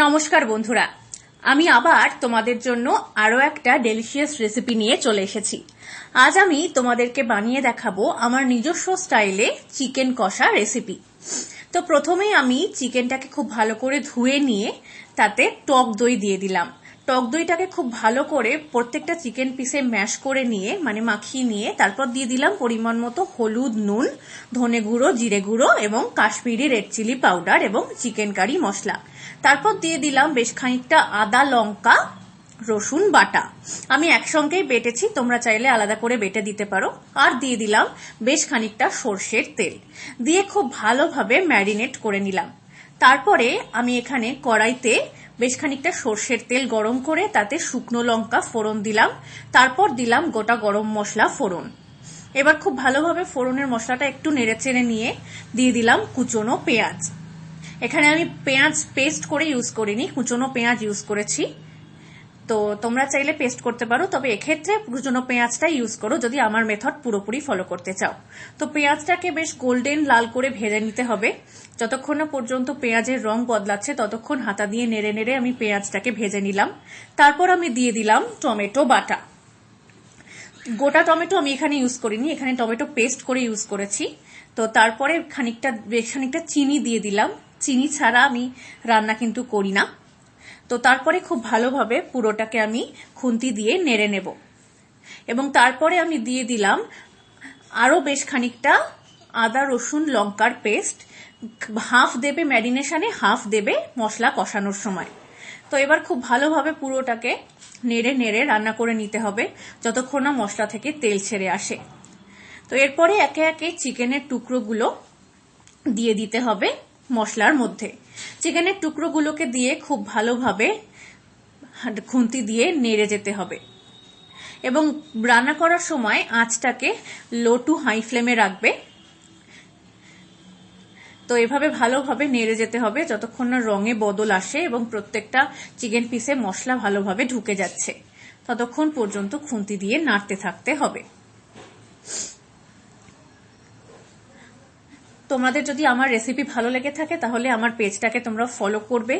নমস্কার বন্ধুরা। আমি আবার তোমাদের জন্য আরও একটা ডেলিশিয়াস রেসিপি নিয়ে চলে এসেছি। আজ আমি তোমাদেরকে বানিয়ে দেখাবো আমার নিজস্ব স্টাইলে চিকেন কষা রেসিপি তো প্রথমে আমি চিকেনটাকে খুব ভালো করে ধুয়ে নিয়ে তাতে টক দই দিয়ে দিলাম। টক দইটাকে খুব ভালো করে প্রত্যেকটা চিকেন পিসে ম্যাশ করে নিয়ে মানে মাখিয়ে নিয়ে, তারপর দিয়ে দিলাম পরিমাণ মতো হলুদ নুন, ধনে গুঁড়ো, জিরে গুঁড়ো এবং কাশ্মীরি রেড চিলি পাউডার এবং চিকেন কারি মশলা। তারপর দিয়ে দিলাম বেশ খানিকটা আদা লঙ্কা, রসুন বাটা। আমি একসঙ্গেই বেটেছি, তোমরা চাইলে আলাদা করে বেটে দিতে পারো। আর দিয়ে দিলাম বেশ খানিকটা সর্ষের তেল। দিয়ে খুব ভালোভাবে ম্যারিনেট করে নিলাম। তারপরে আমি এখানে কড়াইতে বেশ খানিকটা সর্ষের তেল গরম করে তাতে শুকনো লঙ্কা ফোড়ন দিলাম। তারপর দিলাম গোটা গরম মশলা ফোড়ন। এবার খুব ভালোভাবে ফোড়নের মশলাটা একটু নেড়ে চেড়ে নিয়ে দিয়ে দিলাম কুচনো পেঁয়াজ। এখানে আমি পেঁয়াজ পেস্ট করে ইউজ করিনি, কুচনো পেঁয়াজ ইউজ করেছি। তো তোমরা চাইলে পেস্ট করতে পারো, তবে এক্ষেত্রে কুচনো পেঁয়াজটা ইউজ করো যদি আমার মেথড পুরোপুরি ফলো করতে চাও। তো পেঁয়াজটাকে বেশ গোল্ডেন লাল করে ভেজে নিতে হবে। যতক্ষণ না পর্যন্ত পেঁয়াজের রং বদলাচ্ছে, ততক্ষণ হাতা দিয়ে নেড়ে নেড়ে আমি পেঁয়াজটাকে ভেজে নিলাম। তারপর আমি দিয়ে দিলাম টমেটো বাটা। গোটা টমেটো আমি এখানে ইউজ করিনি, এখানে টমেটো পেস্ট করে ইউজ করেছি। তো তারপরে খানিকটা খানিকটা চিনি দিয়ে দিলাম। চিনি ছাড়া আমি রান্না কিন্তু করি না। তো তারপরে খুব ভালোভাবে পুরোটাকে আমি খুন্তি দিয়ে নেড়ে নেব। এবং তারপরে আমি দিয়ে দিলাম আরও বেশ খানিকটা আদা, রসুন, লঙ্কার পেস্ট হাফ দেবে ম্যারিনেশনে হাফ দেবে মশলা কষানোর সময়। তো এবার খুব ভালোভাবে পুরোটাকে নেড়ে নেড়ে রান্না করে নিতে হবে, যতক্ষণ না মশলা থেকে তেল ছেড়ে আসে। তো এরপরে একে একে চিকেনের টুকরোগুলো দিয়ে দিতে হবে মশলার মধ্যে। চিকেনের টুকরোগুলোকে দিয়ে খুব ভালোভাবে খুন্তি দিয়ে নেড়ে যেতে হবে। এবং রান্না করার সময় আঁচটাকে লো টু হাই ফ্লেমে রাখবে। তো এভাবে ভালোভাবে নেড়ে যেতে হবে যতক্ষণ না রঙে বদল আসে এবং প্রত্যেকটা চিকেন পিসে মশলা ভালোভাবে ঢুকে যাচ্ছে। ততক্ষণ পর্যন্ত খুন্তি দিয়ে নাড়তে থাকতে হবে। তোমাদের যদি আমার রেসিপি ভালো লেগে থাকে তাহলে আমার পেজটাকে তোমরা ফলো করবে।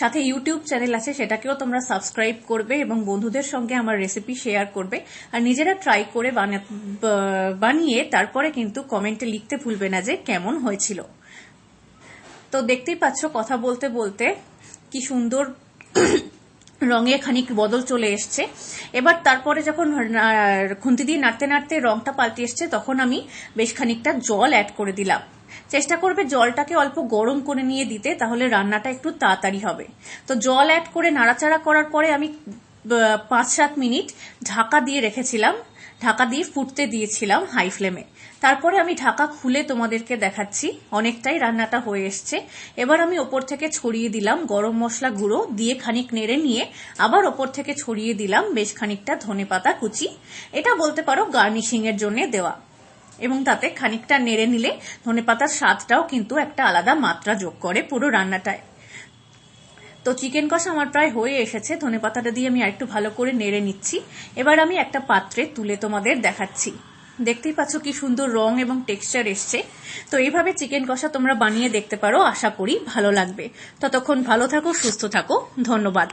সাথে ইউটিউব চ্যানেল আছে, সেটাকেও তোমরা সাবস্ক্রাইব করবে এবং বন্ধুদের সঙ্গে আমার রেসিপি শেয়ার করবে। আর নিজেরা ট্রাই করে বানিয়ে তারপরে কিন্তু কমেন্টে লিখতে ভুলবে না যে কেমন হয়েছিল। তো দেখতেই পাচ্ছ কথা বলতে বলতে কি সুন্দর রঙে খানিক বদল চলে এসছে। এবার তারপরে যখন খুন্তি দিয়ে নাড়তে নাড়তে রংটা পাল্টে এসছে, তখন আমি বেশ খানিকটা জল অ্যাড করে দিলাম। চেষ্টা করবে জলটাকে অল্প গরম করে নিয়ে দিতে, তাহলে রান্নাটা একটু তাড়াতাড়ি হবে। তো জল অ্যাড করে নাড়াচাড়া করার পরে আমি পাঁচ সাত মিনিট ঢাকা দিয়ে রেখেছিলাম। ঢাকা দিয়ে ফুটতে দিয়েছিলাম হাই ফ্লেমে। তারপরে আমি ঢাকা খুলে তোমাদেরকে দেখাচ্ছি, অনেকটাই রান্নাটা হয়ে এসছে। এবার আমি ওপর থেকে ছড়িয়ে দিলাম গরম মশলা গুঁড়ো, দিয়ে খানিক নেড়ে নিয়ে আবার ওপর থেকে ছড়িয়ে দিলাম বেশ খানিকটা ধনে পাতা কুচি। এটা বলতে পারো গার্নিশিং এর জন্য দেওয়া। এবং তাতে খানিকটা নেড়ে নিলে ধনে পাতার স্বাদটাও কিন্তু একটা আলাদা মাত্রা যোগ করে পুরো রান্নাটায়। তো চিকেন কষা আমার প্রায় হয়ে এসেছে। ধনে পাতাটা দিয়ে আমি আরেকটু ভালো করে নেড়ে নিচ্ছি। এবার আমি একটা পাত্রে তুলে তোমাদের দেখাচ্ছি। দেখতেই পাচ্ছ কি সুন্দর রং এবং টেক্সচার এসছে। তো এইভাবে চিকেন কষা তোমরা বানিয়ে দেখতে পারো, আশা করি ভালো লাগবে। ততক্ষণ ভালো থাকো, সুস্থ থাকো। ধন্যবাদ।